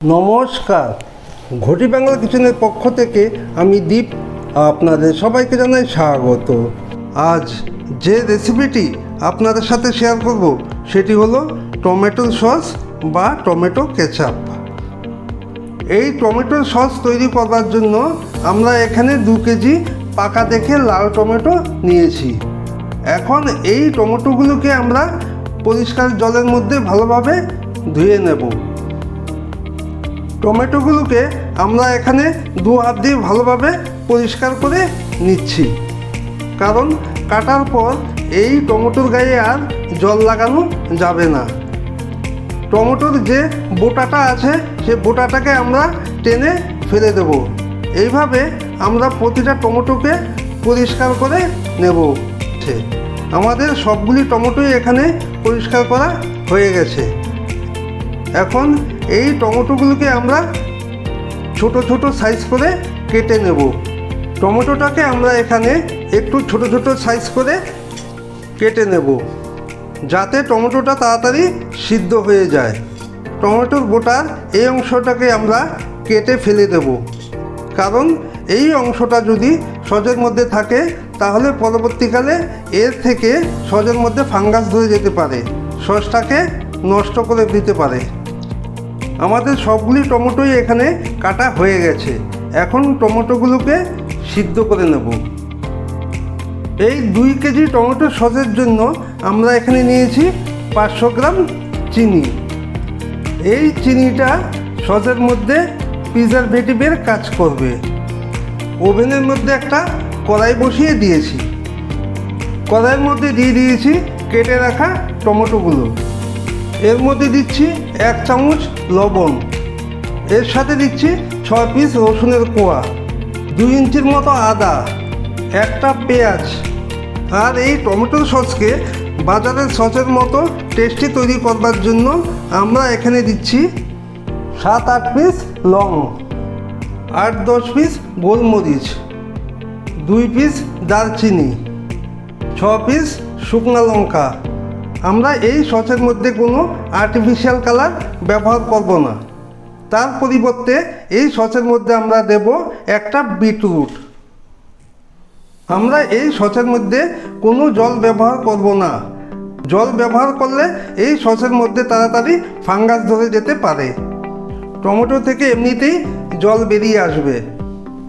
নমস্কার। ঘটি বাংলা কিচেনের পক্ষ থেকে আমি দীপ, আপনাদের সবাইকে জানাই স্বাগত। আজ যে রেসিপিটি আপনাদের সাথে শেয়ার করব, সেটি হলো টমেটো সস বা টমেটো কেচাপ এই টমেটোর সস তৈরি করার জন্য আমরা এখানে দু কেজি পাকা দেখে লাল টমেটো নিয়েছি। এখন এই টমেটোগুলোকে আমরা পরিষ্কার জলের মধ্যে ভালোভাবে ধুয়ে নেব। টমেটোগুলোকে আমরা এখানে দু হাত দিয়ে ভালোভাবে পরিষ্কার করে নিচ্ছি। কারণ কাটার পর এই টমেটোর গায়ে আর জল লাগানো যাবে না। টমেটোর যে বোটাটা আছে, সে বোটাটাকে আমরা টেনে ফেলে দেব। এইভাবে আমরা প্রতিটা টমেটোকে পরিষ্কার করে নেব। আমাদের সবগুলি টমেটোই এখানে পরিষ্কার করা হয়ে গেছে। এখন এই টমেটোগুলোকে আমরা ছোট ছোট সাইজ করে কেটে নেব। টমেটোটাকে আমরা এখানে একটু ছোট ছোট সাইজ করে কেটে নেব, যাতে টমেটোটা তাড়াতাড়ি সিদ্ধ হয়ে যায়। টমেটোর গোটার এই অংশটাকে আমরা কেটে ফেলে দেব। কারণ এই অংশটা যদি সজের মধ্যে থাকে, তাহলে পরবর্তীকালে এর থেকে সজের মধ্যে ফাঙ্গাস ধরে যেতে পারে। সসটাকে নষ্ট করে দিতে পারে। আমাদের সবগুলি টমেটোই এখানে কাটা হয়ে গেছে। এখন টমেটোগুলোকে সিদ্ধ করে নেব। এই দুই কেজি টমেটো সসের জন্য আমরা এখানে নিয়েছি পাঁচশো গ্রাম চিনি। এই চিনিটা সসের মধ্যে প্রিজারভেটিভের কাজ করবে। ওভেনের মধ্যে একটা কড়াই বসিয়ে দিয়েছি। কড়াইয়ের মধ্যে দিয়ে দিয়েছি কেটে রাখা টমেটোগুলো। এর মধ্যে দিচ্ছি এক চামচ লবণ। এর সাথে দিচ্ছি ছয় পিস রসুনের কোয়া, দুই ইঞ্চির মতো আদা, একটা পেঁয়াজ। আর এই টমেটো সসকে বাজারের সসের মতো টেস্টি তৈরি করবার জন্য আমরা এখানে দিচ্ছি সাত, আট পিস লং, আট, দশ পিস গোলমরিচ, দুই পিস দারচিনি, ছ পিস শুকনা লঙ্কা। আমরা এই সসের মধ্যে কোনো আর্টিফিশিয়াল কালার ব্যবহার করব না। তার পরিবর্তে এই সসের মধ্যে আমরা দেব একটা বিটরুট। আমরা এই সসের মধ্যে কোনো জল ব্যবহার করব না। জল ব্যবহার করলে এই সসের মধ্যে তাড়াতাড়ি ফাঙ্গাস ধরে যেতে পারে। টমেটো থেকে এমনিতেই জল বেরিয়ে আসবে।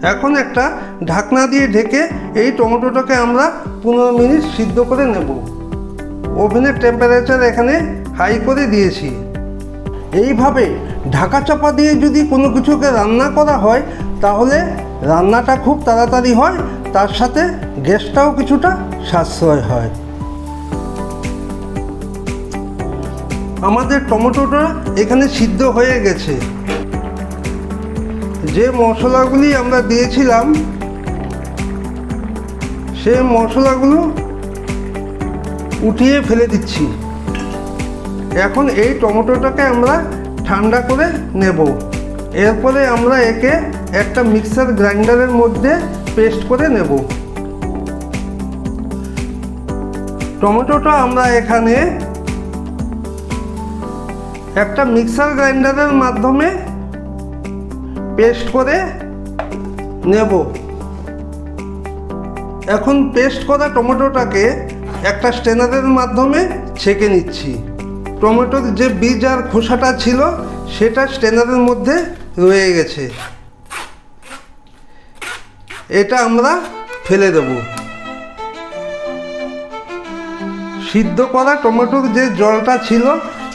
এখন একটা ঢাকনা দিয়ে ঢেকে এই টমেটোটাকে আমরা পনেরো মিনিট সিদ্ধ করে নেব। ওভেনের টেম্পারেচার এখানে হাই করে দিয়েছি। এইভাবে ঢাকা চাপা দিয়ে যদি কোনো কিছুকে রান্না করা হয়, তাহলে রান্নাটা খুব তাড়াতাড়ি হয়, তার সাথে গ্যাসটাও কিছুটা সাশ্রয় হয়। আমাদের টমেটোটা এখানে সিদ্ধ হয়ে গেছে। যে মশলাগুলি আমরা দিয়েছিলাম, সেই মশলাগুলো উঠিয়ে ফেলে দিচ্ছি। এখন এই টমেটোটাকে আমরা ঠান্ডা করে নেব। এরপরে আমরা একে একটা মিক্সার গ্রাইন্ডারের মধ্যে পেস্ট করে নেব। টমেটোটা আমরা এখানে একটা মিক্সার গ্রাইন্ডারের মাধ্যমে পেস্ট করে নেব। এখন পেস্ট করা টমেটোটাকে একটা স্টেনারের মাধ্যমে ছেঁকে নিচ্ছি। টমেটোর যে বীজ আর খোসাটা ছিল, সেটা স্টেনারের মধ্যে রয়ে গেছে। এটা আমরা ফেলে দেব। সিদ্ধ করা টমেটোর যে জলটা ছিল,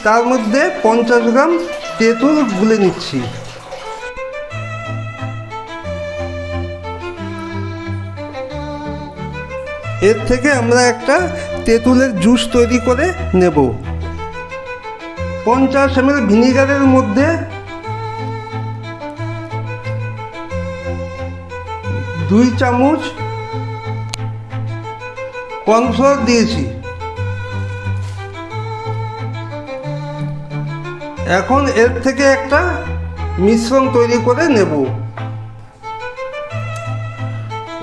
তার মধ্যে পঞ্চাশ গ্রাম তেঁতুল গুলে নিচ্ছি। এর থেকে আমরা একটা তেঁতুলের জুস তৈরি করে নেব। পঞ্চাশ এম ভিনিগারের মধ্যে দুই চামচ কর্নফ্লাওয়ার দিয়েছি। এখন এর থেকে একটা মিশ্রণ তৈরি করে নেব।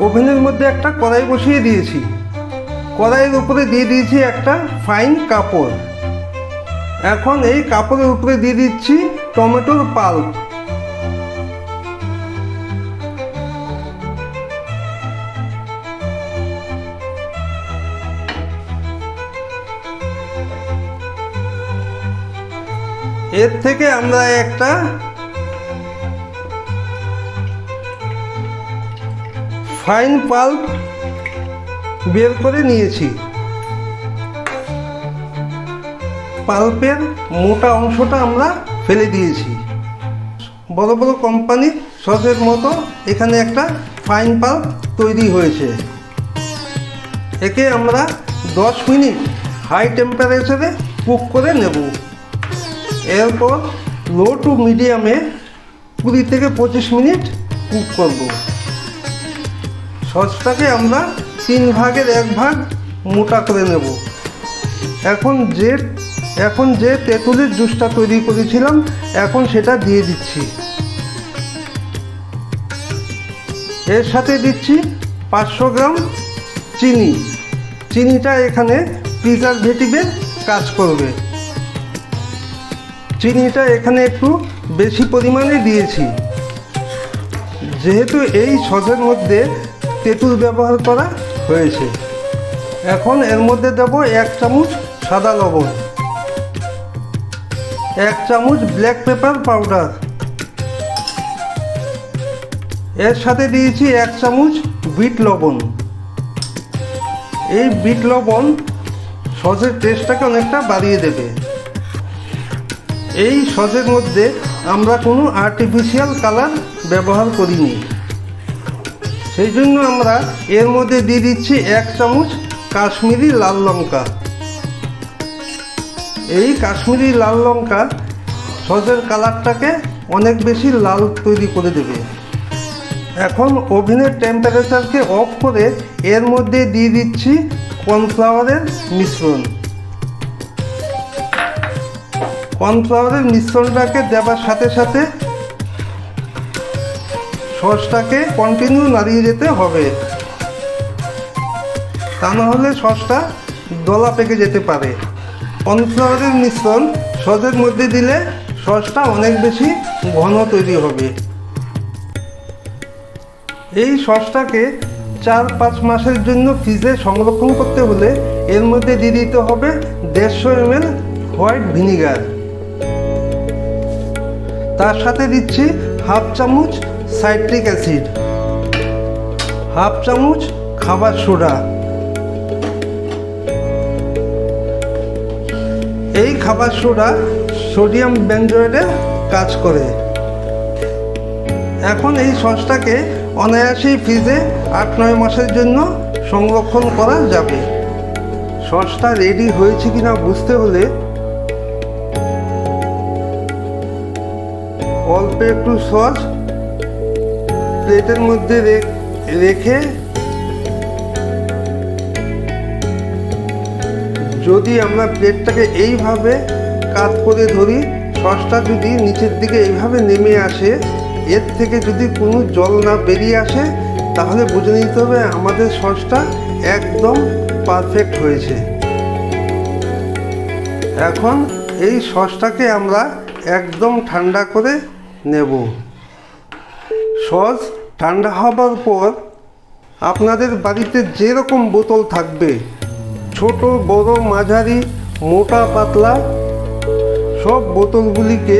ওভেনের মধ্যে একটা কড়াই বসিয়ে দিয়েছি। কড়াইয়ের উপরে দিয়ে দিয়েছি একটা ফাইন কাপড়। এখন এই কাপড়ের উপরে দিয়ে দিচ্ছি টমেটোর পাল্প এর থেকে আমরা একটা ফাইন পাল্প বের করে নিয়েছি। পাল্পের মোটা অংশটা আমরা ফেলে দিয়েছি। বড় বড় কোম্পানির সসের মতো এখানে একটা ফাইন পাল্প তৈরি হয়েছে। একে আমরা দশ মিনিট হাই টেম্পারেচারে কুক করে নেব। এরপর লো টু মিডিয়ামে কুড়ি থেকে পঁচিশ মিনিট কুক করব। সসটাকে আমরা তিন ভাগের এক ভাগ মোটা করে নেব। এখন যে এখন যে তেঁতুলের জুসটা তৈরি করেছিলাম, এখন সেটা দিয়ে দিচ্ছি। এর সাথে দিচ্ছি পাঁচশো গ্রাম চিনি। চিনিটা এখানে প্রিজারভেটিভের কাজ করবে। চিনিটা এখানে একটু বেশি পরিমাণে দিয়েছি। যেহেতু এই সসের মধ্যে তেঁতুল ব্যবহার করা হয়েছে। এখন এর মধ্যে দেব এক চামচ সাদা লবণ, এক চামচ ব্ল্যাক পেপার পাউডার এর সাথে দিয়েছি এক চামচ বিট লবণ। এই বিট লবণ সসের টেস্টটাকে অনেকটা বাড়িয়ে দেবে। এই সসের মধ্যে আমরা কোনো আর্টিফিশিয়াল কালার ব্যবহার করিনি। সেই জন্য আমরা এর মধ্যে দিয়ে দিচ্ছি এক চামচ কাশ্মীরি লাল লঙ্কা। এই কাশ্মীরি লাল লঙ্কা সসের কালারটাকে অনেক বেশি লাল তৈরি করে দেবে। এখন ওভেনের টেম্পারেচারকে অফ করে এর মধ্যে দিয়ে দিচ্ছি কর্নফ্লাওয়ারের মিশ্রণ। কর্নফ্লাওয়ারের মিশ্রণটাকে দেওয়ার সাথে সাথে সসটাকে কন্টিনিউ নাড়িয়ে যেতে হবে। তা না হলে সসটা দলা পেকে যেতে পারে। কর্নফ্লাওয়ারের মিশ্রণ সসের মধ্যে দিলে সসটা অনেক বেশি ঘন তৈরি হবে। এই সসটাকে চার পাঁচ মাসের জন্য ফ্রিজে সংরক্ষণ করতে হলে এর মধ্যে দিয়ে দিতে হবে দেড়শো এমএল হোয়াইট ভিনিগার। তার সাথে দিচ্ছি হাফ চামচ সাইট্রিক অ্যাসিড, হাফ চামচ খাবার সোডা। এই খাবার সোডা সোডিয়াম বেঞ্জয়েডের কাজ করে। এখন এই সসটাকে অনায়াসেই ফ্রিজে আট নয় মাসের জন্য সংরক্ষণ করা যাবে। সসটা রেডি হয়েছে কিনা বুঝতে হলে অল্প একটু সস প্লেটের মধ্যে রেখে যদি আমরা প্লেটটাকে এইভাবে কাত করে ধরি সসটা যদি নিচের দিকে এইভাবে নেমে আসে, এর থেকে যদি কোনো জল না বেরিয়ে আসে, তাহলে বুঝে নিতে হবে আমাদের সসটা একদম পারফেক্ট হয়েছে। এখন এই সসটাকে আমরা একদম ঠান্ডা করে নেব। সস ঠান্ডা হবার পর আপনাদের বাড়িতে যেরকম বোতল থাকবে, ছোট, বড়, মাঝারি, মোটা, পাতলা, সব বোতলগুলিকে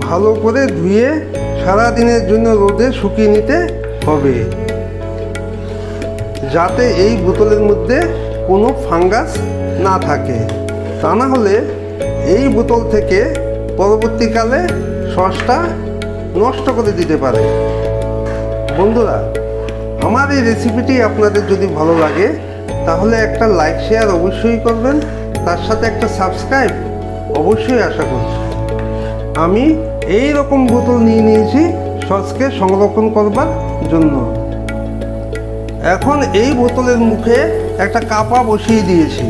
ভালো করে ধুয়ে সারা দিনের জন্য রোদে শুকিয়ে নিতে হবে। যাতে এই বোতলের মধ্যে কোনো ফাঙ্গাস না থাকে। তা না হলে এই বোতল থেকে পরবর্তীকালে সসটা নষ্ট করে দিতে পারে। বন্ধুরা, আমার এই রেসিপিটি আপনাদের যদি ভালো লাগে, তাহলে একটা লাইক শেয়ার অবশ্যই করবেন, তার সাথে একটা সাবস্ক্রাইব অবশ্যই আশা করছি। আমি এই রকম বোতল নিয়ে নিয়েছি সসকে সংরক্ষণ করবার জন্য। এখন এই বোতলের মুখে একটা কাপা বসিয়ে দিয়েছি।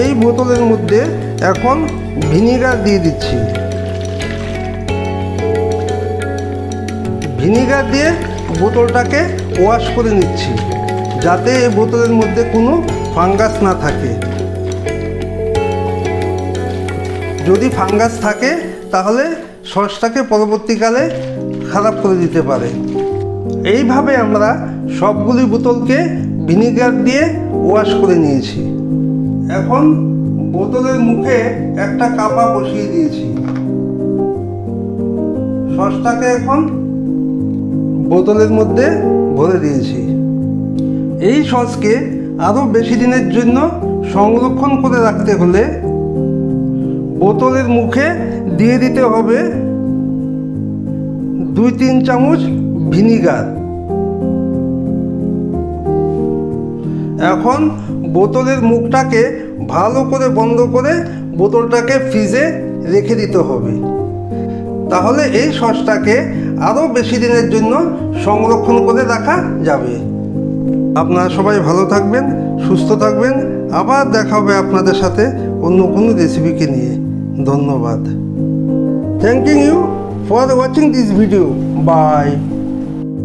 এই বোতলের মধ্যে এখন ভিনিগার দিয়ে দিচ্ছি। ভিনিগার দিয়ে বোতলটাকে ওয়াশ করে নিচ্ছি, যাতে এই বোতলের মধ্যে কোনো ফাঙ্গাস না থাকে। যদি ফাঙ্গাস থাকে, তাহলে সসটাকে পরবর্তীকালে খারাপ করে দিতে পারে। এইভাবে আমরা সবগুলি বোতলকে ভিনিগার দিয়ে ওয়াশ করে নিয়েছি। এখন বোতলের মুখে একটা কাপা বসিয়ে দিয়েছি। সসটাকে এখন বোতলের মধ্যে ভরে দিয়েছি। এই সসকে আরও বেশি দিনের জন্য সংরক্ষণ করে রাখতে হলে বোতলের মুখে দিয়ে দিতে হবে দুই তিন চামচ ভিনিগার। এখন বোতলের মুখটাকে ভালো করে বন্ধ করে বোতলটাকে ফ্রিজে রেখে দিতে হবে। তাহলে এই সসটাকে আরও বেশি দিনের জন্য সংরক্ষণ করে রাখা যাবে। আপনারা সবাই ভালো থাকবেন, সুস্থ থাকবেন। আবার দেখা হবে আপনাদের সাথে অন্য কোনো রেসিপিকে নিয়ে। ধন্যবাদ। Thank you for watching this video bye